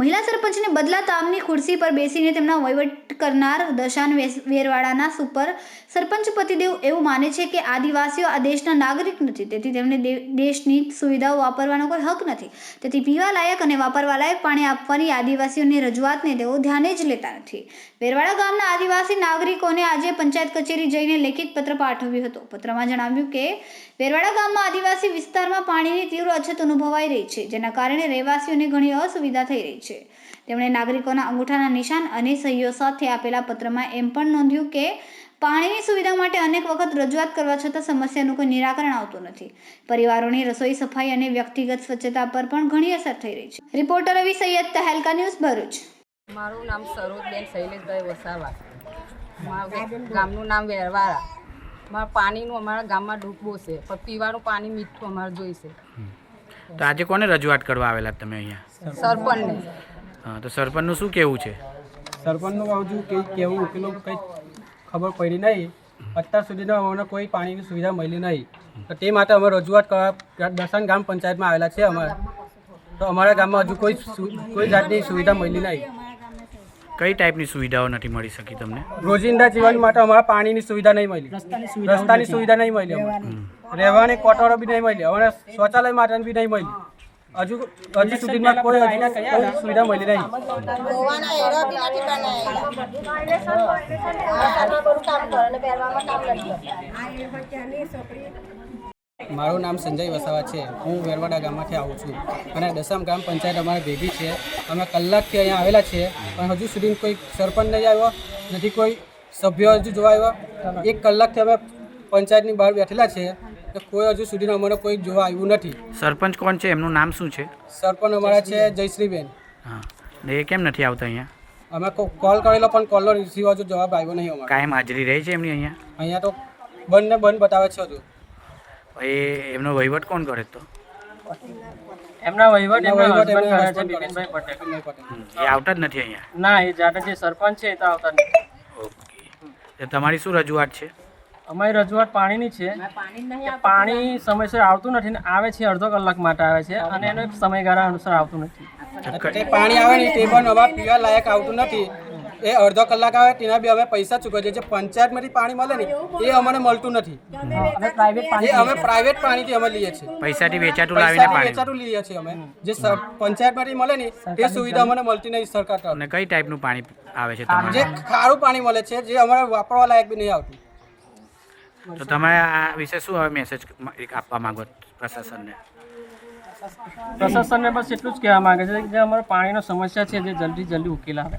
મહિલા સરપંચને બદલાતા તામની ખુરશી પર બેસીને તેમના વહીવટ કરનાર દશાન વેરવાડાના સુપર સરપંચ પતિદેવ એવું માને છે કે આદિવાસીઓ આ દેશના નાગરિક નથી, તેથી તેમને દેશની સુવિધાઓ વાપરવાનો કોઈ હક નથી. તેથી પીવા લાયક અને વાપરવા લાયક પાણી આપવાની આદિવાસીઓની રજૂઆતને તેઓ ધ્યાને જ લેતા નથી. વેરવાડા ગામના આદિવાસી નાગરિકોને આજે પંચાયત કચેરી જઈને લેખિત પત્ર પાઠવ્યું હતું. પત્રમાં જણાવ્યું કે, વેરવાડા ગામમાં આદિવાસી વિસ્તારમાં પાણીની તીવ્ર અછત અનુભવાઈ રહી છે, જેના કારણે રહેવાસીઓને ઘણી અસુવિધા થઈ રહી છે. તેમણે નાગરિકોના અંગૂઠાના નિશાન અને સહીઓ સાથે આપેલા પત્રમાં એમ પણ નોંધ્યું કે પાણીની સુવિધા માટે અનેક વખત રજૂઆત કરવા છતાં સમસ્યાનું કોઈ નિરાકરણ આવતું નથી. પરિવારોની રસોઈ સફાઈ અને વ્યક્તિગત સ્વચ્છતા પર પણ ઘણી અસર થઈ રહી છે. Reporter Ravi Saiyed Tehelka news Bharuch. મારું નામ સરોજબેન શૈલેષભાઈ વસાવા. મારું ગામનું નામ વેરવાળા. મારા પાણીનું અમારા ગામમાં ડૂબવું છે. પણ પીવાનું પાણી મીઠું અમારે જોઈશે. તો આજે કોને રજૂઆત કરવા આવેલા તમે અહીંયા? સરપંચને. હા તો સરપંચનું શું કહેવું છે? સરપંચનું બાજુ કંઈ કેવું કે કંઈ ખબર પડી નહીં. અત્યાર સુધીનો અમને કોઈ પાણીની સુવિધા મળી નહીં. તો તે માટે અમે રજૂઆત કરવા દર્શન ગામ પંચાયતમાં આવેલા છે અમારા. તો અમારા ગામમાં હજુ કોઈ કોઈ જાતની સુવિધા મળી નહીં. કઈ ટાઈપની સુવિધાઓ નથી મળી શકી તમને? રોજિંદા જીવન માટે અમારા પાણીની સુવિધા નહીં મળી. રસ્તાની સુવિધા નહીં મળી અમને. રહેવાની કોટરો બી નહીં મળી. હવે શૌચાલય માટેની બી નહીં મળી. હજુ હજુ સુધીમાં કોઈ કોઈ સુવિધા મળી નહીં. મારું નામ સંજય વસાવા છે. હું વેરવાડા ગામમાંથી આવું છું. અને દસમ ગ્રામ પંચાયત અમારે ભેગી છે. અમે કલાકથી અહીંયા આવેલા છીએ પણ હજુ સુધી કોઈ સરપંચ નહીં આવ્યો નથી કોઈ સભ્ય હજુ જોવા આવ્યો. એક કલાકથી અમે પંચાયતની બહાર બેઠેલા છીએ. તો કોઈ હજુ સુધી અમને કોઈ જોવા આવ્યું નથી. સરપંચ કોણ છે? એમનું નામ શું છે? સરપંચ અમારા છે જયશ્રીબેન. હા. ને એ કેમ નથી આવતા અહીંયા? અમે કોલ કરેલો પણ કોલનો રિસીવ હજુ જવાબ આવ્યો નહીં અમારે. કાયમ હાજરી રહે છે એમની અહીંયા? અહીંયા તો બંધ ને બંધ બતાવે છે હજુ. એ એમનો વહીવટ કોણ કરે તો? એમના વહીવટ એમના હસબન્ડ કરે છે. બિપિનભાઈ પટેલ. એ આવતા જ નથી અહીંયા? ના એ જાતે જે સરપંચ છે એ તો આવતા નથી. ઓકે. તો તમારી શું રજૂઆત છે? અમારી રજૂઆત પાણીની છે. પાણી સમયસર આવતું નથી ને આવે છે અડધો કલાક માટે આવે છે અને એનો એક સમયગાળા અનુસાર આવતું નથી. પાણી આવે ને તે પણ અમારે પીવા લાયક આવતું નથી. એ અડધો કલાક આવે તેના બી અમે પૈસા ચૂકવીએ છીએ જે પંચાયતમાંથી પાણી મળે ને એ અમને મળતું નથી. અમે પ્રાઇવેટ એ અમે પ્રાઇવેટ પાણીથી અમે લઈએ છીએ. પૈસાથી વેચાતું લાવીને પાણી. વેચાતું લઈએ છીએ અમે. જે પંચાયતમાંથી મળે ને તે સુવિધા અમને મળતી નહીં સરકાર તરફ કઈ ટાઈપનું પાણી આવે છે જે ખારું પાણી મળે છે જે અમારે વાપરવા લાયક બી નહીં આવતું. તો તમે આ વિશે શું હવે મેસેજ આપવા માંગો પ્રશાસનને પ્રશાસનને બસ એટલું જ કહેવા માંગે છે કે જે અમારો પાણીનો સમસ્યા છે જે જલ્દી જલ્દી ઉકેલ આવે.